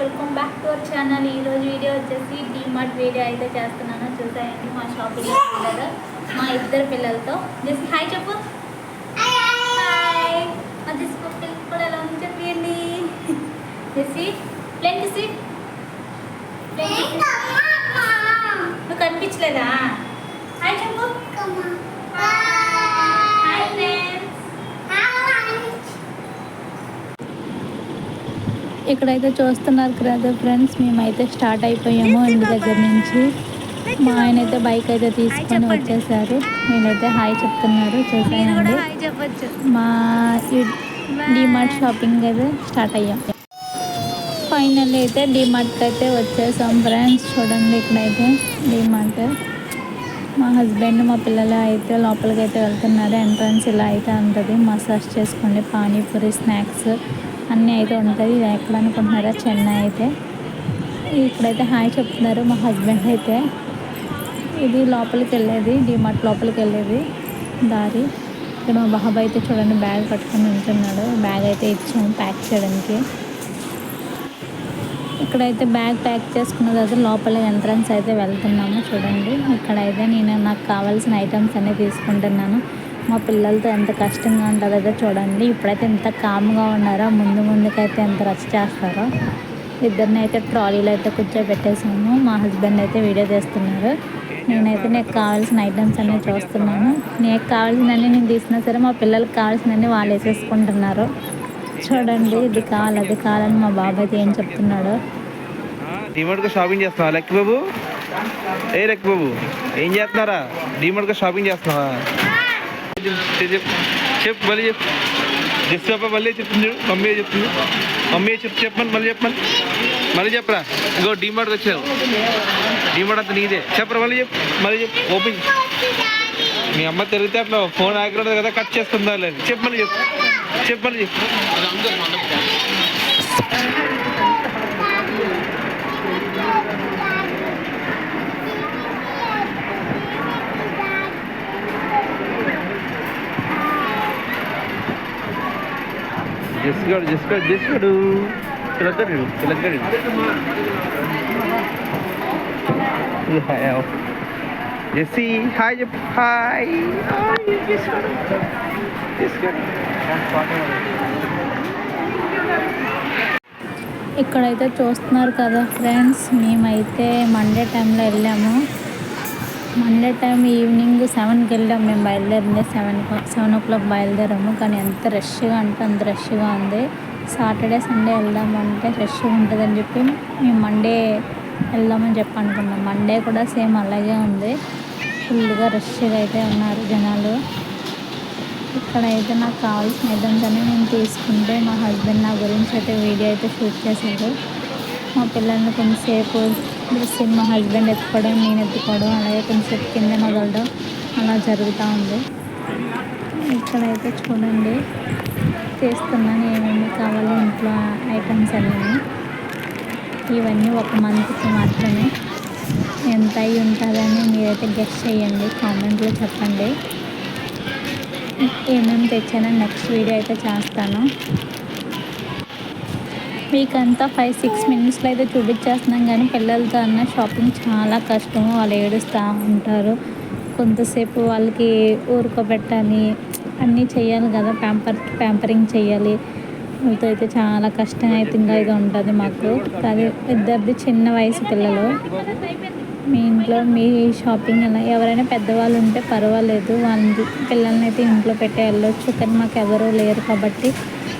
Welcome back to our channel. ఈరోజు video వచ్చేసి DMart video అయితే చేస్తున్నాను. చూసాయండి మా షాపింగ్ పిల్లలు మా ఇద్దరు పిల్లలతో. జస్ట్ హాయ్ చెప్పు. హాయ్ మా జస్ట్ పిల్లలు కూడా ఎలా ఉంది చెప్పండి. జెస్సి ప్లేన్ జెస్సి నువ్వు కనిపించలేదా హాయ్ చెప్పు హాయ్ ఫ్రెండ్స్ ఇక్కడైతే చూస్తున్నారు కదా ఫ్రెండ్స్ మేమైతే స్టార్ట్ అయిపోయాము ఇంటి దగ్గర నుంచి. మా ఆయన అయితే బైక్ అయితే తీసుకొని వచ్చేసారు. నేనైతే హాయ్ చెప్తున్నారు చూసానండి మా డిమార్ట్ షాపింగ్ అయితే స్టార్ట్ అయ్యాం. ఫైనల్ అయితే డిమార్ట్కి అయితే వచ్చేసాం ఫ్రెండ్స్ చూడండి ఇక్కడైతే డిమార్ట్ మా హస్బెండ్ మా పిల్లలు అయితే లోపలికి అయితే వెళ్తున్నారు. ఎంట్రన్స్ ఇలా అయితే ఉంటుంది. మసాజ్ చేసుకోండి పానీపూరి స్నాక్స్ అన్నీ అయితే ఉంటుంది ఇది ఎక్కడ అనుకుంటున్నారా చెన్నై అయితే. ఇక్కడైతే హాయ్ చెప్తున్నారు మా హస్బెండ్ అయితే. ఇది లోపలికి వెళ్ళేది డిమార్ట్ లోపలికి వెళ్ళేది దారి. ఇక్కడ మా బాబాయ్ అయితే చూడండి బ్యాగ్ పట్టుకొని ఉంటున్నాడు. బ్యాగ్ అయితే ఇచ్చాము ప్యాక్ చేయడానికి. ఇక్కడైతే బ్యాగ్ ప్యాక్ చేసుకున్న తర్వాత లోపల ఎంట్రన్స్ అయితే వెళ్తున్నాము చూడండి. ఇక్కడైతే నేను నాకు కావాల్సిన ఐటమ్స్ అన్నీ తీసుకుంటున్నాను. మా పిల్లలతో ఎంత కష్టంగా ఉంటుందో చూడండి. ఇప్పుడైతే ఎంత కామ్గా ఉన్నారో ముందు ముందుకైతే ఎంత రచ్చ చేస్తారో. ఇద్దరిని అయితే ట్రాలీలో అయితే కూర్చోబెట్టేసాము. మా హస్బెండ్ అయితే వీడియో తీస్తున్నారు. నేనైతే నాకు కావాల్సిన ఐటమ్స్ అన్నీ చూస్తున్నాను. నీకు కావాల్సినవన్నీ నేను తీసినా సరే మా పిల్లలకి కావాల్సినవన్నీ వాళ్ళు వేసేసుకుంటున్నారు. చూడండి ఇది కావాలి అది కావాలని మా బాబాయ్ అయితే ఏం చెప్తున్నాడు. డిమార్ట్గా షాపింగ్ చేస్తున్నావా బాబు? ఏ లక్కి బాబు ఏం చేస్తున్నారా? డిమార్ట్గా షాపింగ్ చేస్తున్నావా? చెప్పు, చెప్పు మళ్ళీ చెప్పు. జస్ట్ పాప మళ్ళీ చెప్తుంది చూడు మమ్మీ చెప్తుంది మమ్మీ చెప్పు చెప్పమని మళ్ళీ చెప్పమని. మళ్ళీ చెప్పరా? ఇంకో డిమార్ట్కి వచ్చావు డీమార్ట్ అంతా నీదే. చెప్పరా మళ్ళీ చెప్పు మళ్ళీ చెప్పు. ఓపెన్ మీ అమ్మ తిరిగితే అట్లా ఫోన్ ఆగిరదు కదా కట్ చేస్తుందా లేదు చెప్పమని చెప్పు. చెప్పమని చెప్పు. జస్గాడు జస్గాడు జస్గాడు. తిలగ్గడు తిలగ్గడు జెస్సి హాయ్ చెప్పు. హాయ్. ఇక్కడైతే చూస్తున్నారు కదా ఫ్రెండ్స్. మేమైతే మండే టైంలో వెళ్ళాము. మండే టైం ఈవినింగ్ సెవెన్కి వెళ్ళాము మేము బయలుదేరింది సెవెన్ సెవెన్ ఓ క్లాక్ బయలుదేరాము. కానీ ఎంత రష్గా అంటే అంత రష్గా ఉంది. సాటర్డే సండే వెళ్దామంటే రష్గా ఉంటుందని చెప్పి మేము మండే వెళ్దామని చెప్పి అనుకున్నాం. మండే కూడా సేమ్ అలాగే ఉంది. ఫుల్గా రష్గా అయితే ఉన్నారు జనాలు. ఇక్కడ అయితే నాకు కావాల్సిన ఐటమ్స్ అన్నీ నేను తీసుకుంటే మా హస్బెండ్ నా గురించి అయితే వీడియో అయితే షూట్ చేశారు మా పిల్లల్ని కొంచెంసేపు సేమ్ మా హస్బెండ్ ఎత్తుకోవడం నేను ఎత్తుకోవడం అలాగే కొంచెంసేపు కింద మొదలడం అలా జరుగుతూ ఉంది. ఇక్కడైతే చూడండి చేస్తున్నాను ఏమేమి కావాలో ఇంట్లో ఐటమ్స్ అన్నీ. ఇవన్నీ ఒక మంత్కి మాత్రమే. ఎంత అయి ఉంటుందని మీరైతే గెస్ట్ చేయండి కామెంట్లో చెప్పండి. ఏమేమి తెచ్చానో నెక్స్ట్ వీడియో అయితే చేస్తాను. మీకు అంతా ఫైవ్ సిక్స్ మినిట్స్లో అయితే చూపించేస్తున్నాం కానీ పిల్లలతో అన్న షాపింగ్ చాలా కష్టము. వాళ్ళు ఏడుస్తూ ఉంటారు. కొంతసేపు వాళ్ళకి ఊరుకోబెట్టాలి అన్నీ చేయాలి కదా. ప్యాంపర్ ప్యాంపరింగ్ చేయాలి. వాళ్ళతో అయితే చాలా కష్టం అయితే ఇంకా ఇది ఉంటుంది మాకు. అది ఇద్దరిది చిన్న వయసు పిల్లలు. మీ ఇంట్లో మీ షాపింగ్ ఎలా ఎవరైనా పెద్దవాళ్ళు ఉంటే పర్వాలేదు. వాళ్ళ పిల్లల్ని అయితే ఇంట్లో పెట్టే వెళ్ళొచ్చు. కానీ మాకు ఎవరూ లేరు కాబట్టి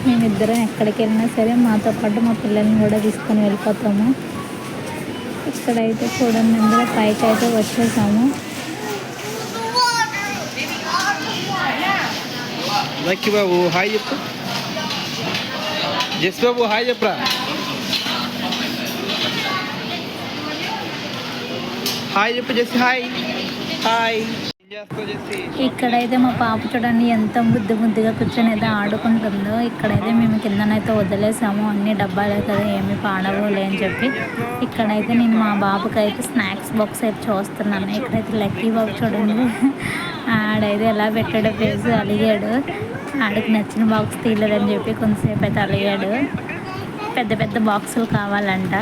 మేమిద్దరం ఎక్కడికి వెళ్ళినా సరే మాతో పాటు మా పిల్లల్ని కూడా తీసుకొని వెళ్ళిపోతాము. ఇక్కడైతే చూడండి అందులో పైకి అయితే వచ్చేసాము. లక్కి బాబు హాయ్ చెప్పు. జస్ బాబు హాయ్ చెప్పరా. హాయ్ చెప్పు జెస్సి హాయ్. హాయ్. ఇక్కడైతే మా పాప చూడండి ఎంత ముద్దు ముద్దుగా కూర్చొని అయితే ఆడుకుంటుందో. ఇక్కడైతే మేము కిందనైతే వదిలేసాము. అన్ని డబ్బాలే కదా ఏమి పాడవులే అని చెప్పి. ఇక్కడైతే నేను మా బాబుకి అయితే స్నాక్స్ బాక్స్ అయితే చూస్తున్నాను. ఇక్కడైతే లక్కీ బాబు చూడండి. ఆడైతే ఎలా పెట్టాడో ప్లేస్ అలిగాడు. ఆడికి నచ్చిన బాక్స్ తీయలేదని చెప్పి కొంతసేపు అయితే అలిగాడు. పెద్ద పెద్ద బాక్సులు కావాలంట.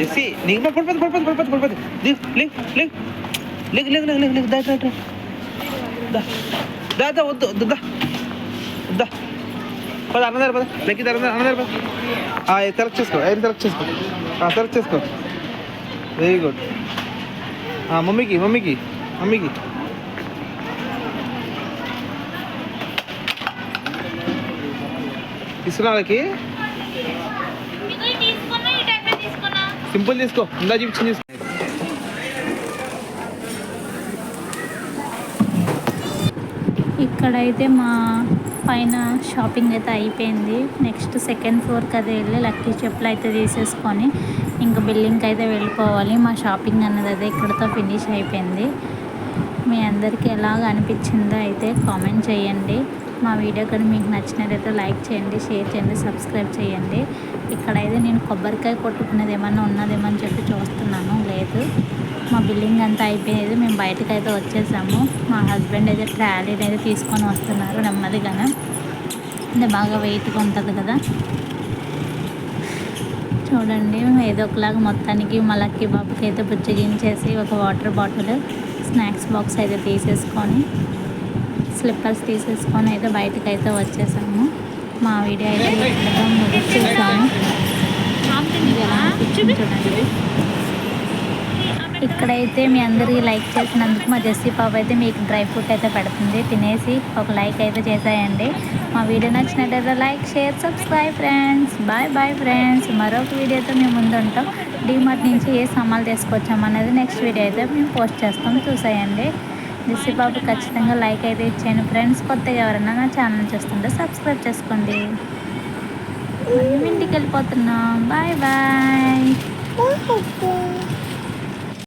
కూడా నీకు పడిపోతుంది పడిపోతుంది పడిపోతుంది పడిపోతుంది దిగు లేగు లేగు లేగు లేగు లేగు లేగు దా దా దా దా వద్దు వద్దు దా దా పద అన్నదారు పద లెక్కి అన్నదారు అన్నదారు పద సెలెక్ట్ చేసుకో ఐదు సెలెక్ట్ చేసుకో సెలెక్ట్ చేసుకో వెరీ గుడ్ మమ్మీకి మమ్మీకి మమ్మీకి తీసుకున్నా సింపుల్ తీసుకో ఇందా చూపించింది తీసుకో. ఇక్కడైతే మా పైన షాపింగ్ అయితే అయిపోయింది. నెక్స్ట్ సెకండ్ ఫ్లోర్కి అయితే వెళ్ళి లక్కీ చెప్పులు అయితే తీసేసుకొని ఇంకా బిల్డింగ్కి అయితే వెళ్ళిపోవాలి. మా షాపింగ్ అన్నది అయితే ఇక్కడతో ఫినిష్ అయిపోయింది. మీ అందరికీ ఎలాగ అనిపించిందో అయితే కామెంట్ చేయండి. మా వీడియో కానీ మీకు నచ్చినట్లయితే లైక్ చేయండి షేర్ చేయండి సబ్స్క్రైబ్ చేయండి. ఇక్కడైతే నేను కొబ్బరికాయ కొట్టుకునేది ఏమన్నా ఉన్నదేమో అని చెప్పి చూస్తున్నాను లేదు. మా బిల్డింగ్ అంతా అయిపోయేది మేము బయటకు అయితే వచ్చేసాము. మా హస్బెండ్ అయితే ట్రాలీని అయితే తీసుకొని వస్తున్నారు నెమ్మదిగానే. అంటే బాగా వెయిట్గా ఉంటుంది కదా. చూడండి ఏదో ఒకలాగా మొత్తానికి మా లక్కీ బాబుకి అయితే బుజ్జగించేసి ఒక వాటర్ బాటిల్ స్నాక్స్ బాక్స్ అయితే తీసేసుకొని స్లిప్పర్స్ తీసేసుకొని అయితే బయటకు అయితే వచ్చేసాము. మా వీడియో అయితే చూసాము చూడండి ఇక్కడైతే మీ అందరికీ లైక్ చేసినందుకు మా జెస్సీ పాప అయితే మీకు డ్రై ఫ్రూట్ అయితే పెడుతుంది. తినేసి ఒక లైక్ అయితే చేసేయండి. మా వీడియో నచ్చినట్టయితే like share subscribe friends. Bye bye friends. మరొక వీడియోతో మేము ముందు ఉంటాం. డీమార్ట్ నుంచి ఏ సామాన్లు తీసుకొచ్చాం అనేది నెక్స్ట్ వీడియో అయితే మేము పోస్ట్ చేస్తాం. చూసేయండి. మిస్సీ బాబు ఖచ్చితంగా లైక్ అయితే ఇచ్చాను ఫ్రెండ్స్ కొత్తగా ఎవరైనా నా ఛానల్ చూస్తుంటే సబ్స్క్రైబ్ చేసుకోండి. మేము ఇంటికి వెళ్ళిపోతున్నాం. Bye bye.